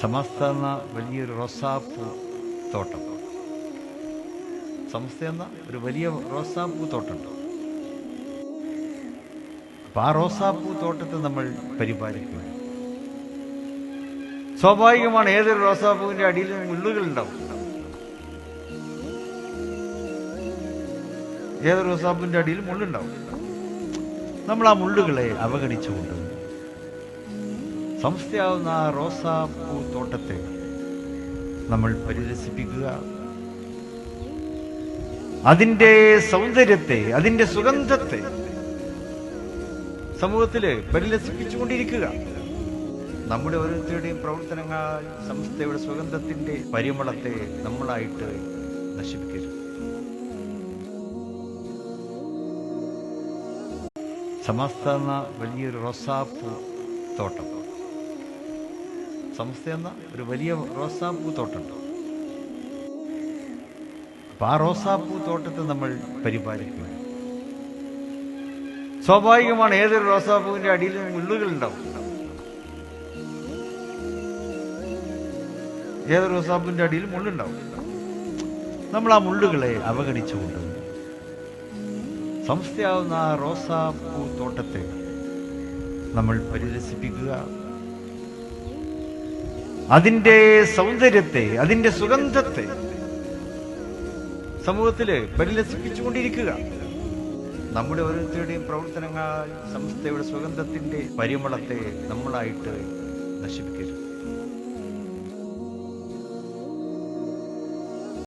സമസ്ത എന്ന വലിയൊരു റോസാപ്പൂ തോട്ടം. സമസ്ത എന്ന ഒരു വലിയ റോസാപ്പൂ തോട്ടമുണ്ട് അപ്പൊ ആ റോസാപ്പൂ തോട്ടത്തെ നമ്മൾ പരിപാലിക്കുക സ്വാഭാവികമാണ് ഏതൊരു റോസാപ്പൂവിന്റെ അടിയിൽ മുള്ളുകൾ ഉണ്ടാവും ഏതൊരു റോസാപ്പൂവിന്റെ അടിയിൽ മുള്ളുണ്ടാവും. നമ്മൾ ആ മുള്ളുകളെ അവഗണിച്ചുകൊണ്ട് സംസ്ഥയാവുന്ന ആ റോസാപ്പൂ തോട്ടത്തെ നമ്മൾ പരിരസിപ്പിക്കുക. അതിന്റെ സൗന്ദര്യത്തെ അതിന്റെ സുഗന്ധത്തെ സമൂഹത്തിൽ പരിലസിപ്പിച്ചുകൊണ്ടിരിക്കുക നമ്മുടെ ഓരോരുത്തരുടെയും പ്രവർത്തനങ്ങൾ സംസ്ഥയുടെ സുഗന്ധത്തിന്റെ പരിമളത്തെ നമ്മളായിട്ട് നശിപ്പിക്കരുത്. സമസ്ത എന്ന വലിയൊരു റൊസാപ്പ് തോട്ടം. സമസ്ത എന്ന ഒരു വലിയ റോസാപ്പൂ തോട്ടമുണ്ട് അപ്പൊ ആ റോസാപ്പൂ തോട്ടത്തെ നമ്മൾ പരിപാലിക്കുക സ്വാഭാവികമാണ് ഏതൊരു റോസാപ്പൂവിന്റെ അടിയിൽ മുള്ളുകൾ ഉണ്ടാവും ഏതൊരു റോസാപ്പൂവിന്റെ അടിയിൽ മുള്ളുണ്ടാവും. നമ്മൾ ആ മുള്ളുകളെ അവഗണിച്ചുകൊണ്ട് സംസ്ഥയാവുന്ന ആ റോസാപ്പൂ തോട്ടത്തെ നമ്മൾ പരിരസിപ്പിക്കുക അതിന്റെ സൗന്ദര്യത്തെ അതിന്റെ സുഗന്ധത്തെ സമൂഹത്തിൽ പരിലസിപ്പിച്ചുകൊണ്ടിരിക്കുക. നമ്മുടെ ഓരോരുത്തരുടെയും പ്രവർത്തനങ്ങൾ സംസ്ഥയുടെ സുഗന്ധത്തിന്റെ പരിമളത്തെ നമ്മളായിട്ട് നശിപ്പിക്കരുത്.